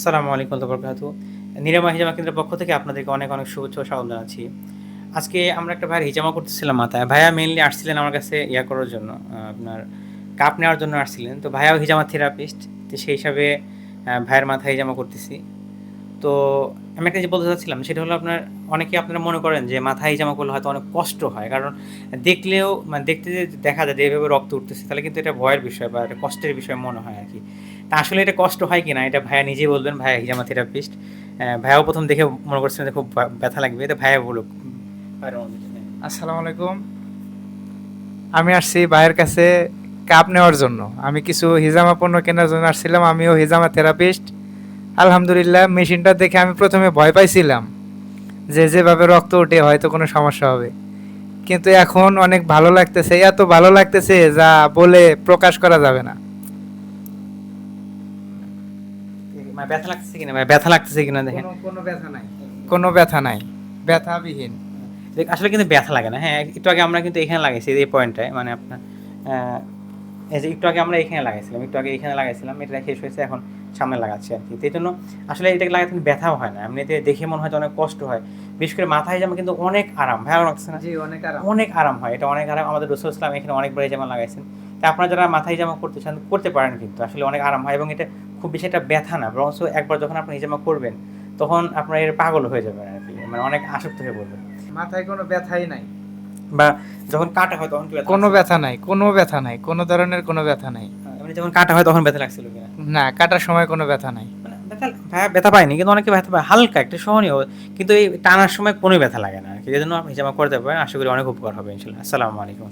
আসসালামু আলাইকুম বরকাতু। নিরামা হিজামা কেন্দ্রের পক্ষ থেকে আপনাদেরকে অনেক অনেক শুভেচ্ছা স্বাগত জানাচ্ছি। আজকে আমরা একটা ভাইয়ের হিজামা করতেছিলাম মাথায়। ভাইয়া মেনলি আসছিলেন আমার কাছে ইয়া করার জন্য আপনার কাপ নেওয়ার জন্য আসছিলেন। তো ভাইয়াও হিজামা থেরাপিস্ট তো সেই হিসাবে ভাইয়ের মাথায় হিজামা করতেছি। তো আমি একটা যে বলতে চাচ্ছিলাম, সেটা হলো আপনার, অনেকে আপনারা মনে করেন যে মাথায় হিজামা করলে হয়তো অনেক কষ্ট হয়। কারণ দেখলেও মানে দেখতে দেখা যায় যে এভাবে রক্ত উঠতেছে, তাহলে কিন্তু এটা ভয়ের বিষয় বা একটা কষ্টের বিষয় মনে হয় আর কি। তা আসলে এটা কষ্ট হয় কিনা? এটা ভাইয়া নিজেই বলবেন, ভাইয়া হিজামা থেরাপিস্ট। ভাইয়াও প্রথম দেখে মনে করছিলেন যে খুব ব্যথা লাগবে। তো ভাইয়া বলুক। আসসালামু আলাইকুম। আমি আসছি ভাইয়ের কাছে কাপ নেওয়ার জন্য। আমি কিছু হিজামা পণ্য কেনার জন্য আসছিলাম। আমিও হিজামা থেরাপিস্ট। আলহামদুলিল্লাহ, মেশিনটা দেখে আমি প্রথমে ভয় পাইছিলাম যে যেভাবে রক্ত ওঠে হয়তো কোনো সমস্যা হবে। কিন্তু এখন অনেক ভালো লাগতেছে, এত ভালো লাগতেছে যা বলে প্রকাশ করা যাবে না। মানে ব্যথা লাগতেছে কিনা? ভাই ব্যথা লাগতেছে কিনা দেখেন। কোনো ব্যথা নাই। কোনো ব্যথা নাই। ব্যথাবিহীন। দেখ, আসলে কিন্তু ব্যথা লাগে না। হ্যাঁ একটু আগে আমরা কিন্তু এখানে লাগাইছি এই পয়েন্টটায় মানে আপনার এই যে একটু আগে আমরা এখানে লাগাইছিলাম একটু আগে এখানে লাগাইছিলাম এটা শেষ হয়েছে এখন সামনে লাগাচ্ছি আর কি। এই জন্য আসলে এটাকে লাগাতে ব্যথাও হয় না। এমনিতে দেখে মনে হয় যে অনেক কষ্ট হয়। বিশেষ করে মাথায় জামা কিন্তু অনেক আরাম ভালো লাগছে না? অনেক আরাম। অনেক আরাম হয়। এটা অনেক আরাম। আমাদের রসুল ইসলাম এখানে অনেকবার এই জামা লাগাইছেন। তা আপনারা যারা মাথায় জামা করতে চান করতে পারেন কিন্তু। আসলে অনেক আরাম হয় এবং এটা খুব বেশি একটা ব্যথা না বরঞ্চ একবার যখন আপনি এই জামা করবেন তখন আপনার এর পাগল হয়ে যাবেন আর কি মানে অনেক আসক্ত হয়ে পড়বেন। মাথায় কোনো ব্যথাই নাই? বা যখন কাটা হয় তখন কি কোনো? ব্যথা নাই কোনো ব্যথা নাই কোনো ধরনের কোনো ব্যথা নাই। এমনি যখন কাটা হয় তখন ব্যথা লাগছিল কিনা? না কাটার সময় কোনো ব্যথা নাই। মানে ব্যথা ভাইয়া ব্যথা পাইনি কিন্তু অনেকে ব্যথা পায় হালকা একটা সহনীয় কিন্তু এই টানার সময় কোনো ব্যথা লাগে না আর কি এই জন্য আপনি জামা করতে পারেন আশা করি অনেক উপকার হবে ইনশাল্লাহ আসসালামু আলাইকুম।